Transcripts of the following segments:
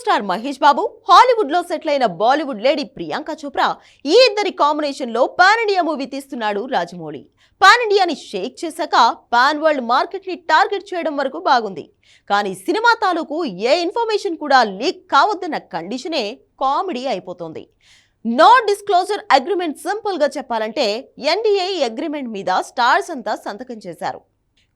Star Mahesh బాబు హాలీవుడ్లో settle అయిన Bollywood lady Priyanka Chopra ఈ ఇద్దరి కాంబినేషన్లో పాన్ ఇండియా మూవీ తీస్తున్నాడు రాజమౌళి. పాన్ ఇండియాని షేక్ చేశాక పాన్ వరల్డ్ మార్కెట్ని టార్గెట్ చేయడం వరకు బాగుంది. కానీ సినిమా తాలూకు ఏ ఇన్ఫర్మేషన్ కూడా లీక్ కావద్దన్న కండిషనే కామెడీ అయిపోతుంది. నో డిస్క్లోజర్ అగ్రిమెంట్ సింపుల్గా చెప్పాలంటే ఎన్డీఏ అగ్రిమెంట్ మీద స్టార్స్ అంతా సంతకం చేశారు.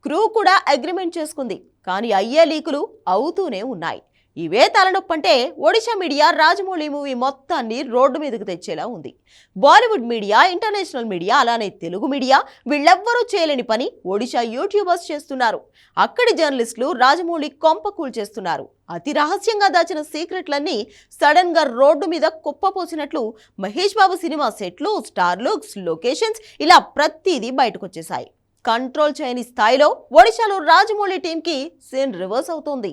క్రూ కూడా అగ్రిమెంట్ చేసుకుంది. కానీ అయ్యే లీకులు అవుతూనే ఉన్నాయి. ఇవే తలనొప్పంటే ఒడిశా మీడియా రాజమౌళి మూవీ మొత్తాన్ని రోడ్డు మీదకు తెచ్చేలా ఉంది. బాలీవుడ్ మీడియా ఇంటర్నేషనల్ మీడియా అలానే తెలుగు మీడియా వీళ్ళెవ్వరూ చేయలేని పని ఒడిశా యూట్యూబర్స్ చేస్తున్నారు. అక్కడి జర్నలిస్టులు రాజమౌళి కొంప కూల్చేస్తున్నారు అతి రహస్యంగా దాచిన సీక్రెట్లన్నీ సడన్గా రోడ్డు మీద కుప్పపోసినట్లు మహేష్ బాబు సినిమా సెట్లు స్టార్ లుక్స్ లొకేషన్స్ ఇలా ప్రతిదీ బయటకొచ్చేశాయి. కంట్రోల్ చేయని స్థాయిలో ఒడిశాలో రాజమౌళి టీంకి సీన్ రివర్స్ అవుతోంది.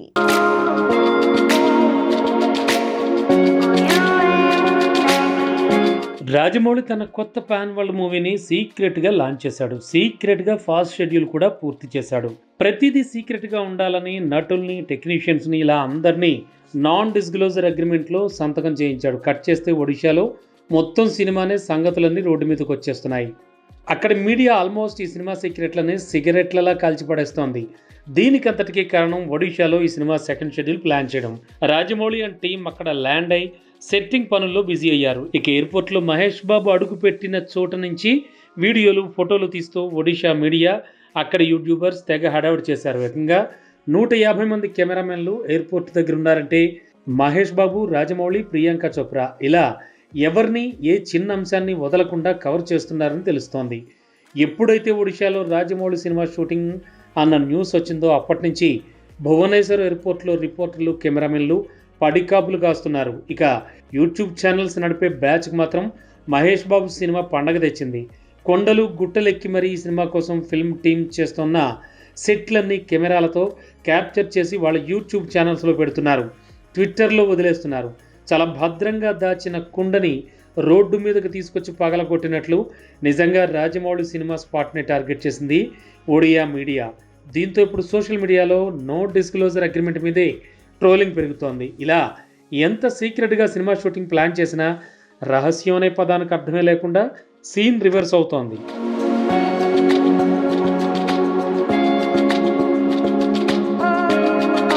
రాజమౌళి తన కొత్త పాన్ వరల్డ్ మూవీని సీక్రెట్గా లాంచ్ చేశాడు. సీక్రెట్గా ఫాస్ట్ షెడ్యూల్ కూడా పూర్తి చేశాడు. ప్రతిదీ సీక్రెట్గా ఉండాలని నటుల్ని టెక్నీషియన్స్ని ఇలా అందరినీ నాన్ డిస్క్లోజర్ అగ్రిమెంట్లో సంతకం చేయించాడు. కట్ చేస్తే ఒడిశాలో మొత్తం సినిమానే సంగతులన్నీ రోడ్డు మీదకి వచ్చేస్తున్నాయి. అక్కడ మీడియా ఆల్మోస్ట్ ఈ సినిమా సీక్రెట్లని సిగరెట్లలా కాల్చిపడేస్తోంది. దీనికంతటికీ కారణం ఒడిషాలో ఈ సినిమా సెకండ్ షెడ్యూల్ ప్లాన్ చేయడం. రాజమౌళి అండ్ టీం అక్కడ ల్యాండ్ అయి సెట్టింగ్ పనుల్లో బిజీ అయ్యారు. ఇక ఎయిర్పోర్ట్లో మహేష్ బాబు అడుగుపెట్టిన చోట నుంచి వీడియోలు ఫోటోలు తీస్తూ ఒడిషా మీడియా అక్కడ యూట్యూబర్స్ తెగ హడావుడి చేశారు. ఏకంగా నూట యాభై మంది కెమెరామెన్లు ఎయిర్పోర్ట్ దగ్గర ఉన్నారంటే మహేష్ బాబు రాజమౌళి ప్రియాంక చోప్రా ఇలా ఎవరిని ఏ చిన్న అంశాన్ని వదలకుండా కవర్ చేస్తున్నారని తెలుస్తోంది. ఎప్పుడైతే ఒడిశాలో రాజమౌళి సినిమా షూటింగ్ అన్న న్యూస్ వచ్చిందో అప్పటి నుంచి భువనేశ్వర్ ఎయిర్పోర్ట్లో రిపోర్టర్లు కెమెరామెన్లు పడికాపులు కాస్తున్నారు. ఇక యూట్యూబ్ ఛానల్స్ నడిపే బ్యాచ్కి మాత్రం మహేష్ బాబు సినిమా పండగ తెచ్చింది. కొండలు గుట్టలెక్కి మరీ ఈ సినిమా కోసం ఫిల్మ్ టీం చేస్తున్న సెట్లన్నీ కెమెరాలతో క్యాప్చర్ చేసి వాళ్ళ యూట్యూబ్ ఛానల్స్లో పెడుతున్నారు. ట్విట్టర్లో వదిలేస్తున్నారు. చాలా భద్రంగా దాచిన కుండని రోడ్డు మీదకి తీసుకొచ్చి పగలగొట్టినట్లు నిజంగా రాజమౌళి సినిమా స్పాట్ని టార్గెట్ చేసింది ఒడియా మీడియా. దీంతో ఇప్పుడు సోషల్ మీడియాలో నో డిస్క్లోజర్ అగ్రిమెంట్ మీదే ట్రోలింగ్ పెరుగుతోంది. ఇలా ఎంత సీక్రెట్గా సినిమా షూటింగ్ ప్లాన్ చేసినా రహస్యం అనే పదానికి అర్థమే లేకుండా సీన్ రివర్స్ అవుతోంది.